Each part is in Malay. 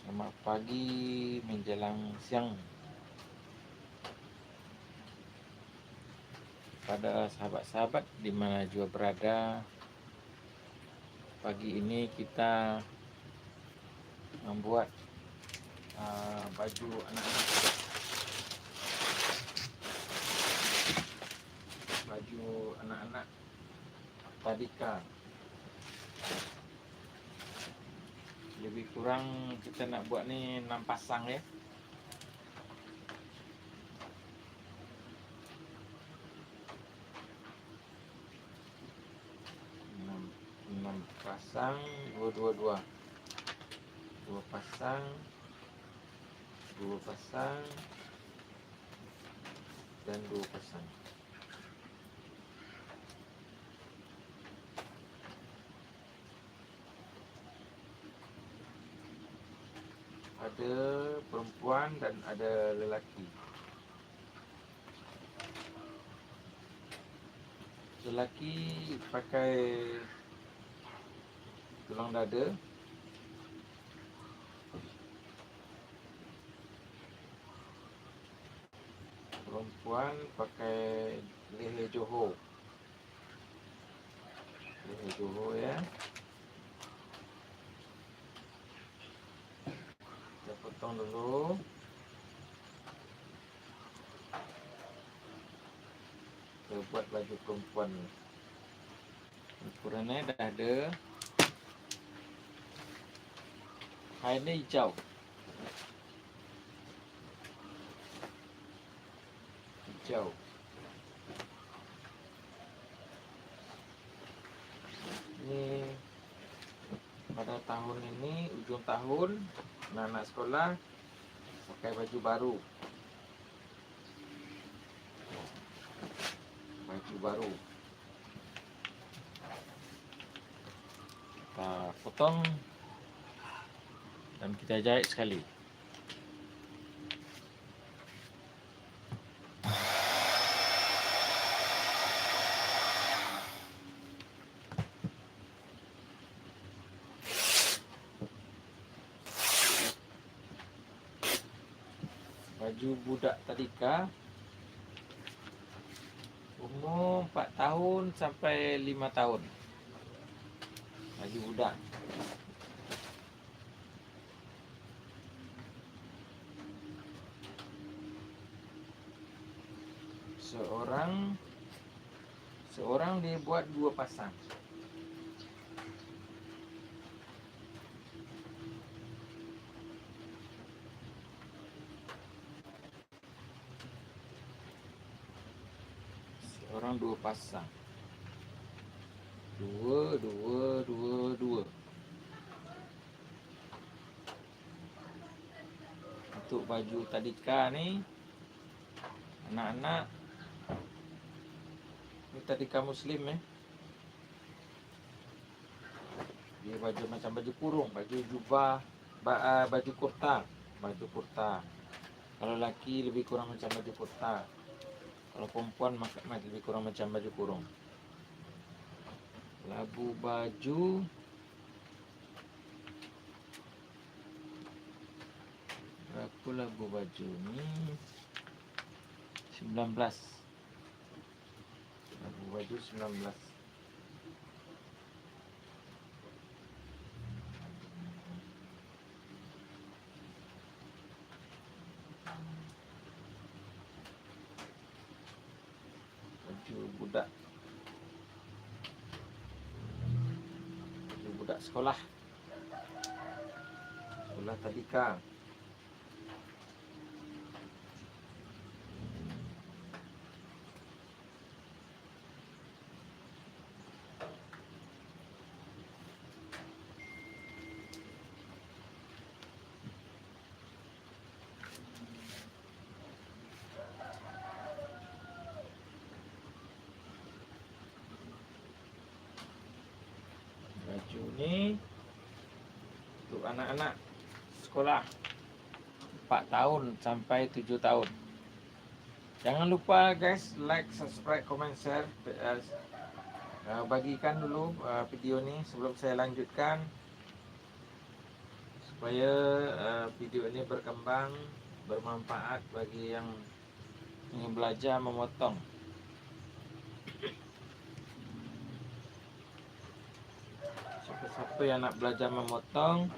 Selamat pagi menjelang siang. Pada sahabat-sahabat di mana juga berada Pagi ini kita membuat uh, baju anak-anak. Baju anak-anak tadika lebih kurang kita nak buat ni 6 pasang ya. Pasang dua dua dua dua pasang dua pasang dan dua pasang ada perempuan dan ada lelaki. Lelaki pakai tulang dada. Perempuan pakai leher Johor. Leher Johor ya. Potong dulu kita buat baju perempuan ukurannya dah ada kainnya hijau hijau ini pada tahun ini ujung tahun anak-anak sekolah pakai baju baru. Baju baru. Kita potong dan kita jahit sekali baju tadika umur 4 tahun sampai 5 tahun. Baju budak seorang seorang dia buat dua pasang orang dua pasang. Dua dua dua dua. Untuk baju tadika ni anak-anak ni tadika muslim eh? Dia baju macam baju kurung baju jubah ah, baju kurta. Baju kurta. Kalau laki lebih kurang macam baju kurta kalau perempuan makan lebih kurang macam baju kurung. Labu baju. Berapa labu baju ni? 19 Labu baju 19 baju ni untuk anak-anak sekolah 4 tahun sampai 7 tahun. Jangan lupa guys like, subscribe, comment, share. Uh, bagikan dulu uh, video ni sebelum saya lanjutkan. supaya uh, video ini berkembang bermanfaat bagi yang ingin belajar memotong siapa-siapa yang nak belajar memotong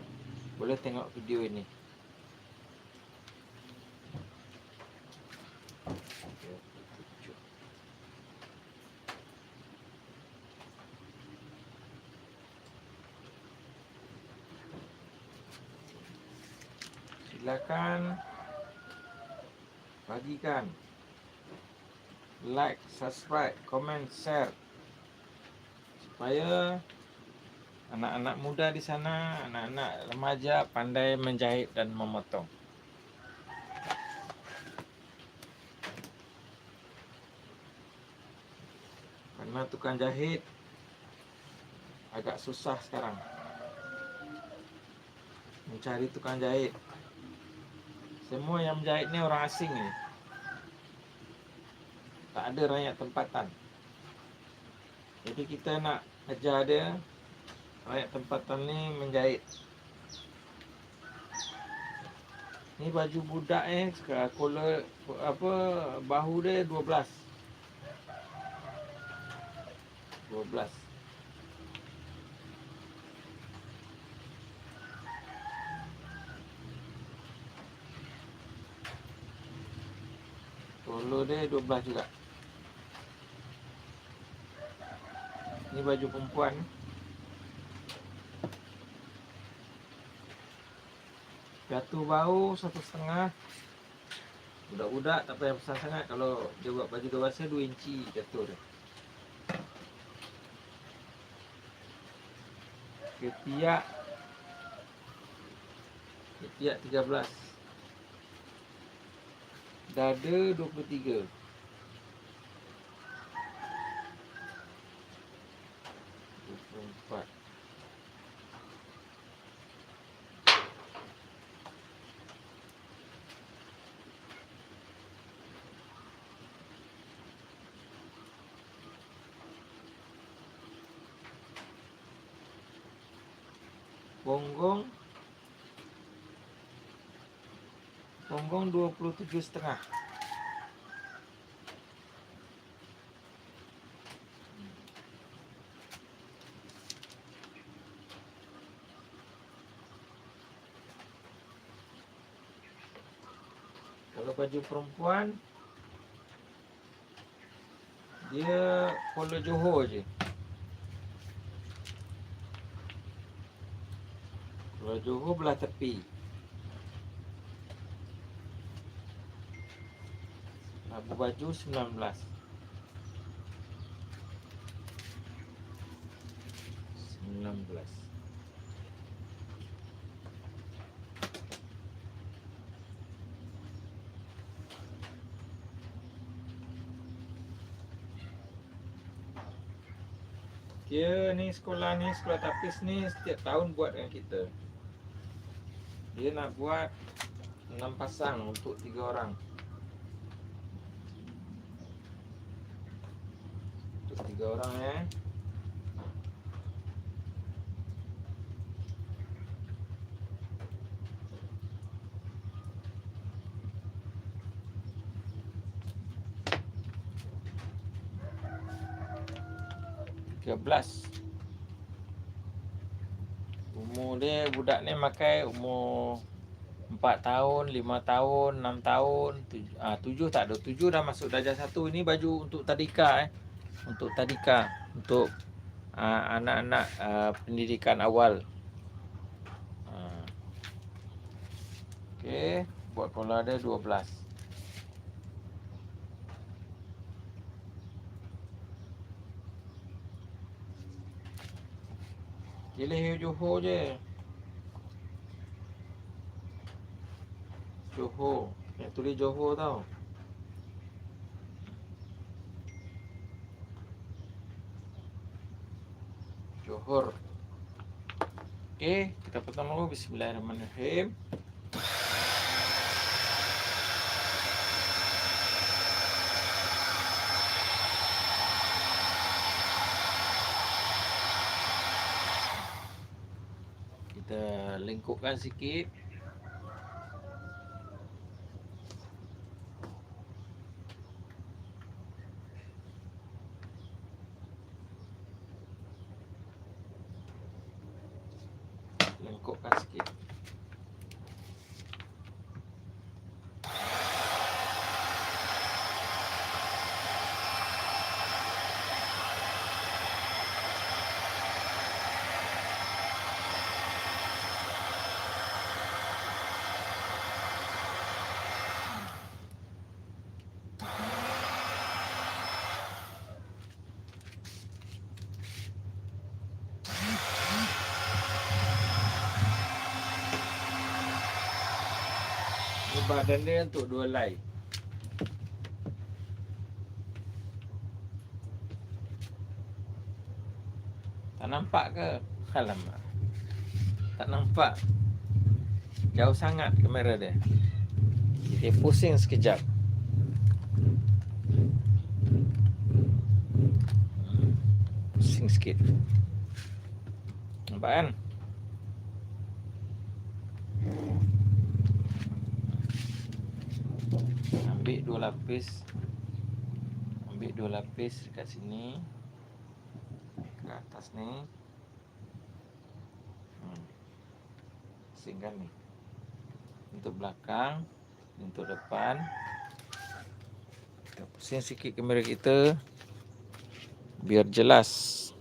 boleh tengok video ini. Silakan bagikan like, subscribe, comment, share supaya anak-anak muda di sana, anak-anak remaja pandai menjahit dan memotong. Karena tukang jahit agak susah sekarang mencari tukang jahit. Semua yang menjahit ni orang asing ni. Tak ada rakyat tempatan. Jadi kita nak ajar dia rakyat tempatan ni menjahit. Ni baju budak eh kola apa bahu dia 12. 12. Polo dia 12 juga. Ni baju perempuan. Jatuh bau satu setengah. Budak-budak tak payah besar sangat kalau dia buat baju dewasa 2 inci jatuh dia. Ketiak Ketiak 13 Dada 23 Bonggong Bonggong 27 setengah. Kalau baju perempuan dia polo Johor je. Johor belah tepi. Abu Baju 19 19 Dia ni sekolah ni, sekolah tapis ni setiap tahun buat dengan kita Dia nak buat 6 pasang untuk 3 orang. Tiga orang eh. Tiga belas Umur dia budak ni makai umur Empat tahun, lima tahun, enam tahun tujuh, ah, tujuh tak ada Tujuh dah masuk darjah satu Ini baju untuk tadika eh untuk tadika untuk uh, anak-anak uh, pendidikan awal. Uh. Okey, buat pola ada 12. Pilih Johor je. Johor. Yang tulis Johor tau. Johor. Okey, kita potong dulu bismillahirrahmanirrahim. Kita lengkupkan sikit lengkupkan sikit Ni badan dia untuk dua lay. Tak nampak ke? Alamak. Tak nampak. Jauh sangat kamera dia. Dia pusing sekejap. Pusing sikit. Nampak kan? Ambil dua lapis. Ambil dua lapis dekat sini. Ke atas ni. Hmm. sehingga ni. Untuk belakang untuk depan. Kita pusing sikit kamera kita. Biar jelas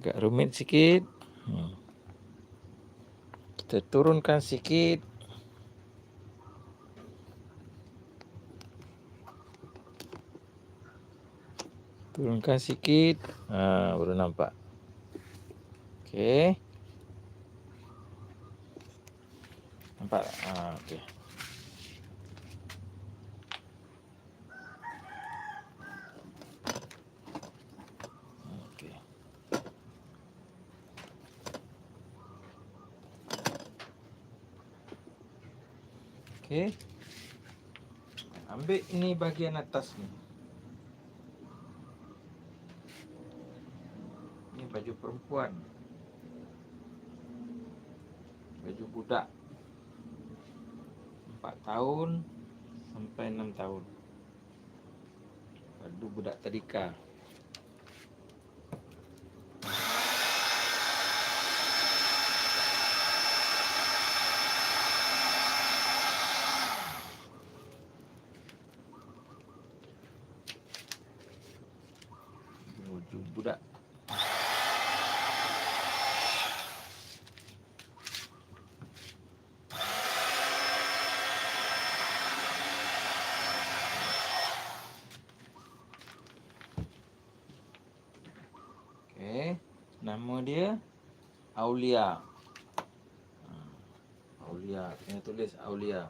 agak rumit sikit. Hmm. Kita turunkan sikit. Turunkan sikit. Ha, baru nampak. Okey. Nampak? Ha, okey. Okey. Ambil ni bahagian atas ni. Ni baju perempuan. Baju budak. 4 tahun sampai 6 tahun. Baju budak tadika. baju budak. Okey, dia Aulia. Ha, Aulia, kena tulis Aulia.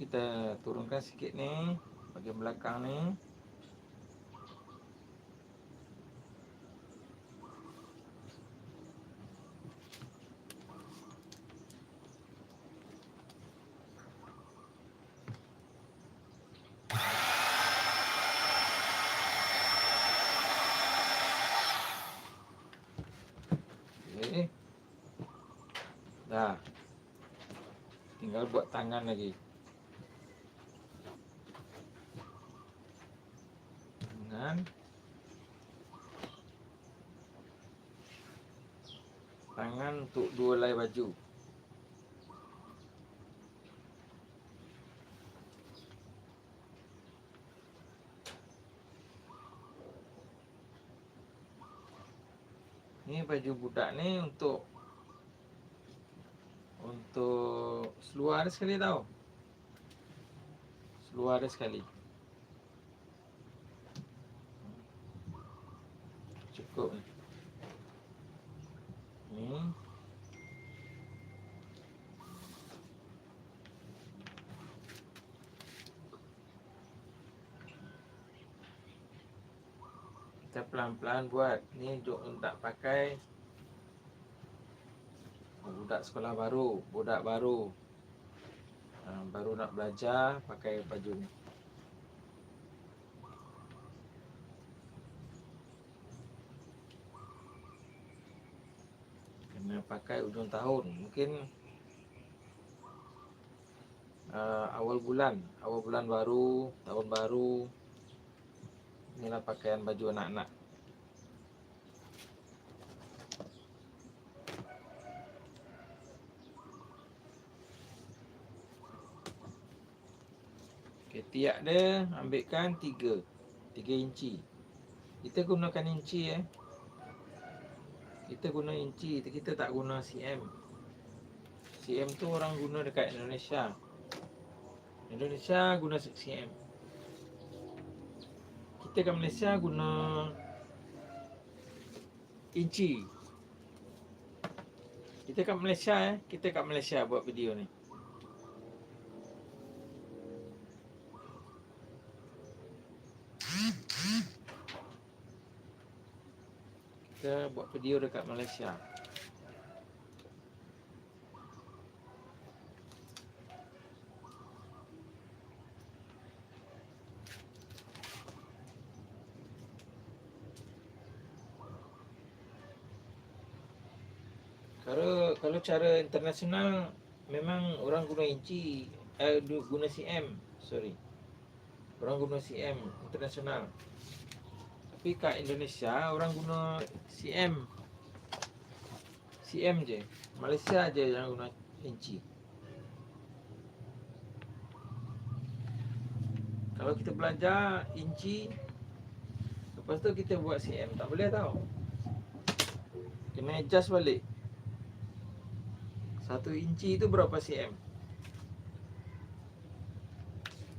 Kita turunkan sikit ni Bagian belakang ni Dah. Tangan lagi. Tangan. Tangan untuk dua lay baju. Ni baju budak ni untuk untuk seluar dia sekali tau. Seluar dia sekali. cukup ni. Kita pelan-pelan buat. Ni untuk tak pakai budak sekolah baru, budak baru. Ha, baru nak belajar pakai baju ni. Kena pakai ujung tahun. Mungkin uh, awal bulan, awal bulan baru, tahun baru. Inilah pakaian baju anak-anak. Tiak dia ambilkan 3 3 inci. Kita gunakan inci eh. Kita guna inci Kita tak guna cm cm tu orang guna dekat Indonesia. Indonesia guna cm kita kat Malaysia guna inci. Kita kat Malaysia eh, kita kat Malaysia buat video ni. Kita buat video dekat Malaysia. Kalau kalau cara internasional memang orang guna inci eh guna cm, sorry. Orang guna cm internasional. Tapi kat Indonesia orang guna cm. cm je. Malaysia je yang guna inci. Kalau kita belajar inci Lepas tu kita buat cm Tak boleh tau Kena adjust balik satu inci tu berapa cm?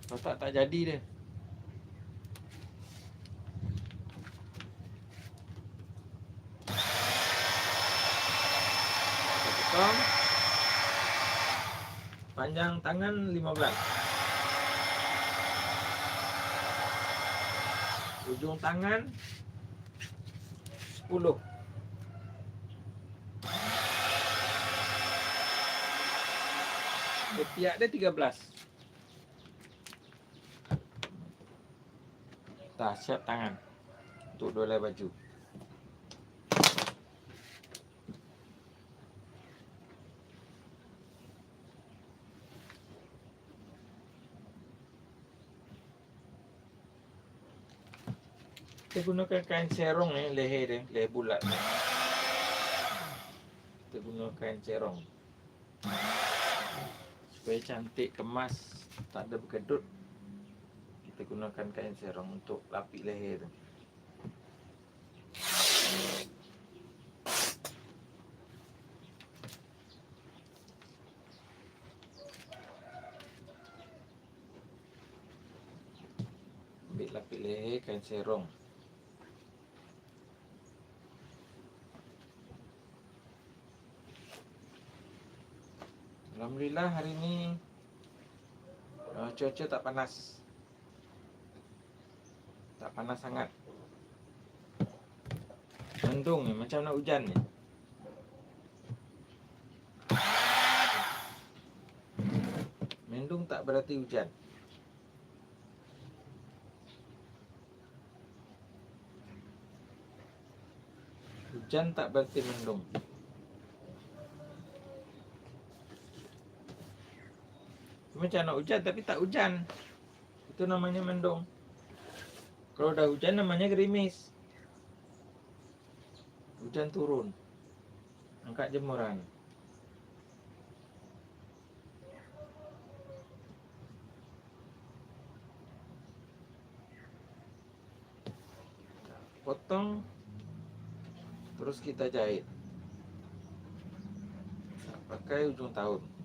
Kalau tak, tak jadi dia Potong Panjang tangan 15 Ujung tangan 10 Ketiak dia 13 Dah siap tangan Untuk dua lai baju Kita gunakan kain serong ni leher dia, leher bulat ni. Kita gunakan kain serong. Supaya cantik kemas tak ada berkedut kita gunakan kain serong untuk lapik leher tu. Ambil lapik leher kain serong Alhamdulillah hari ni uh, cuaca tak panas. Tak panas sangat. Mendung ni macam nak hujan ni. Mendung tak berarti hujan. Hujan tak berarti mendung. Macam nak hujan tapi tak hujan. Itu namanya mendung. Kalau dah hujan namanya gerimis. Hujan turun. Angkat jemuran. Potong terus kita jahit. Pakai ujung tahun.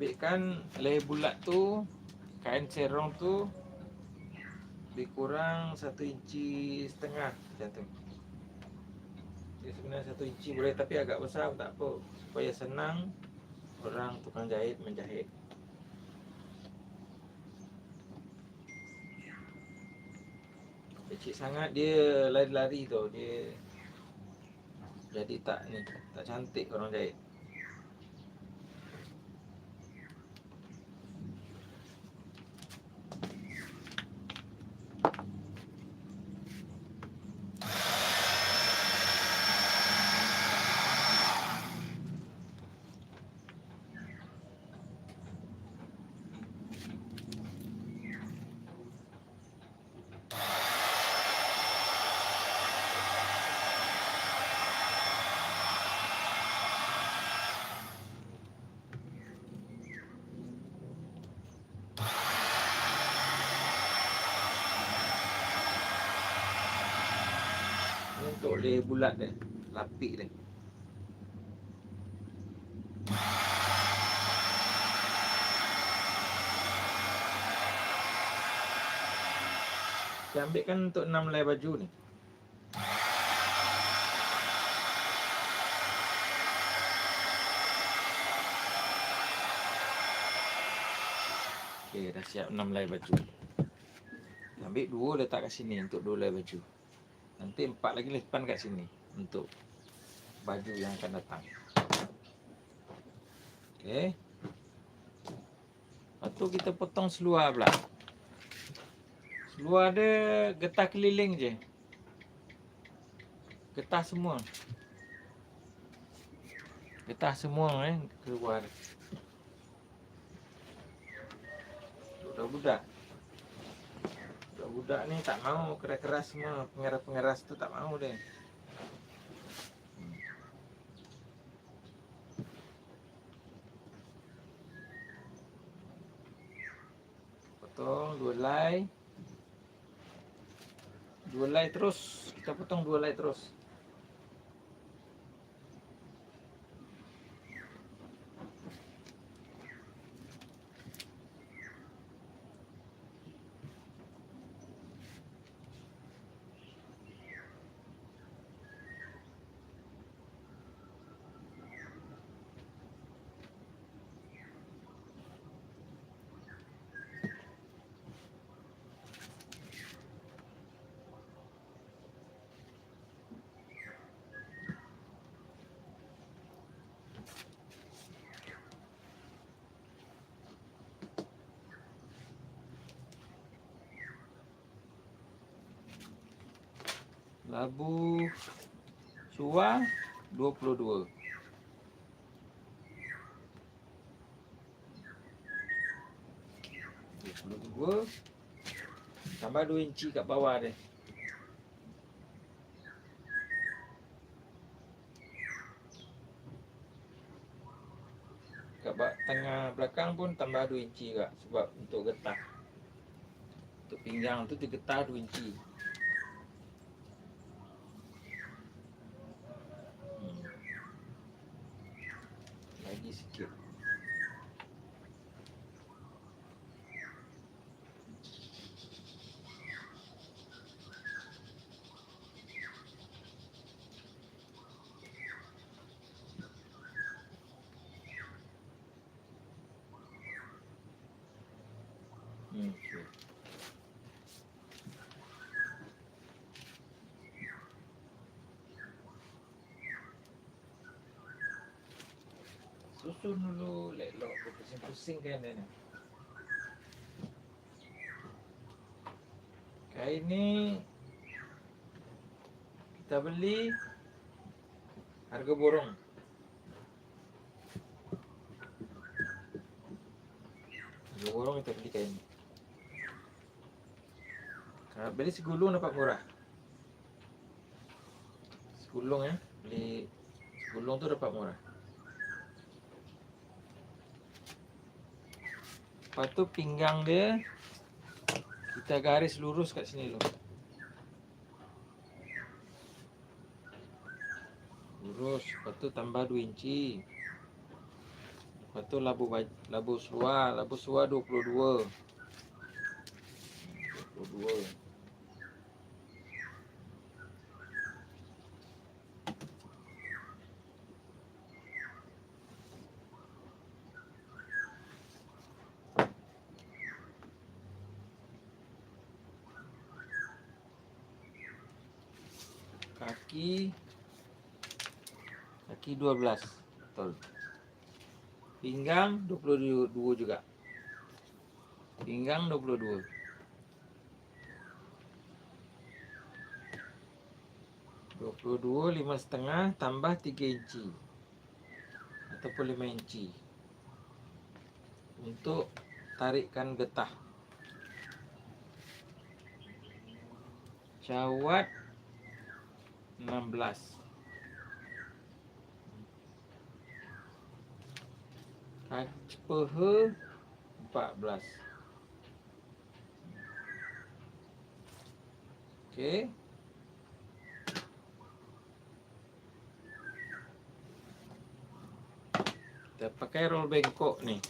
Ambilkan leher bulat tu kain serong tu lebih kurang satu inci setengah macam tu. Dia sebenarnya satu inci boleh tapi agak besar tak apa. Supaya senang orang tukang jahit menjahit. Kecil sangat dia lari-lari tu dia jadi tak ni tak cantik orang jahit Lay bulat dia lapik dia Saya ambil kan untuk 6 lay baju ni Okey, dah siap 6 lay baju. Ambil dua letak kat sini untuk dua lay baju. Nanti empat lagi lepan kat sini untuk baju yang akan datang. Okey. Lepas tu kita potong seluar pula. Seluar dia getah keliling je. Getah semua. Getah semua eh keluar. Budak-budak. Budak-budak ni tak mau keras-keras semua. Pengeras-pengeras tu tak mau dia. Potong dua lay. Dua lay terus. Kita potong dua lay terus. Labu Suar 22 22 Tambah 2 inci kat bawah dia. Kat tengah belakang pun tambah 2 inci juga Sebab untuk getah. Untuk pinggang tu dia getah 2 inci Hmm. Lagi sikit. Hmm, okey. Susun dulu lelok dia pusing-pusingkan dia ni. Kain ni kita beli harga borong. Harga borong kita beli kain ni. Kalau beli segulung dapat murah. Segulung ya, beli segulung tu dapat murah. Lepas tu pinggang dia kita garis lurus kat sini dulu. Lurus, lepas tu tambah 2 inci. Lepas tu labu labu seluar, labu seluar 22. 22. Kaki. Kaki 12 betul. Pinggang 22 juga. Pinggang 22 22 lima setengah tambah 3 inci. Ataupun 5 inci. Untuk tarikkan getah. Cawat 16 Peha 14 Okey. Kita pakai roll bengkok ni.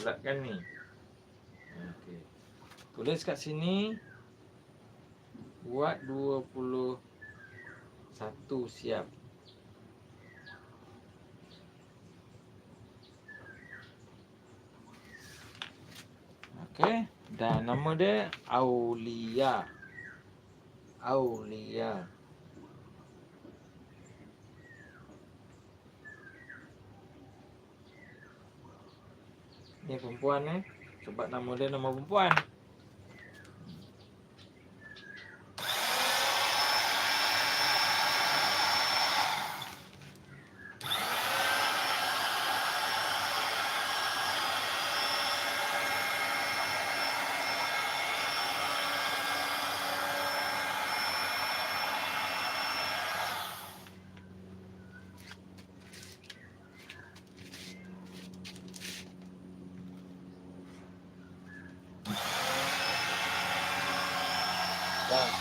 Okey, bulatkan ni. Okey. Tulis kat sini buat 21 siap. Okey, dan nama dia Aulia. Aulia. Ni perempuan eh. Sebab nama dia nama perempuan.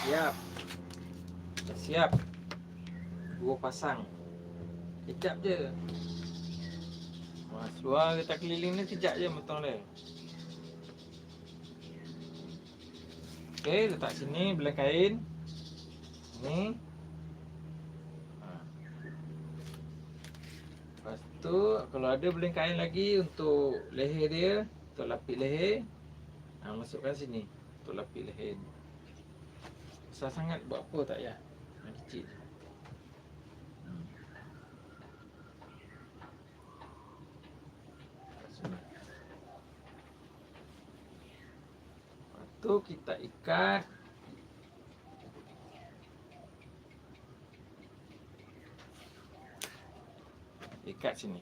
Siap. Dah siap. Dua pasang. Kejap je. Wah, seluar kita keliling ni kejap je motong dia. Okey, letak sini belah kain. Ni. Ha. Lepas tu kalau ada belah kain lagi untuk leher dia, untuk lapik leher, ha, masukkan sini untuk lapik leher. Ni besar sangat buat apa tak ya? Yang kecil. Tu kita ikat. Ikat sini.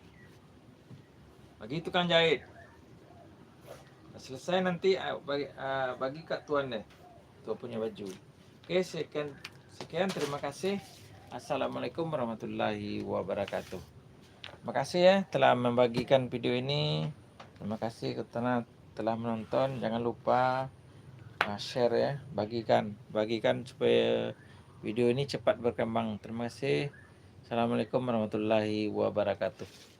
Bagi tukang jahit. Selesai nanti ah, bagi, uh, bagi kat tuan dia. Tuan punya baju Okey, sekian, sekian terima kasih. Assalamualaikum warahmatullahi wabarakatuh. Terima kasih ya telah membagikan video ini. Terima kasih kerana telah menonton. Jangan lupa uh, share ya, bagikan, bagikan supaya video ini cepat berkembang. Terima kasih. Assalamualaikum warahmatullahi wabarakatuh.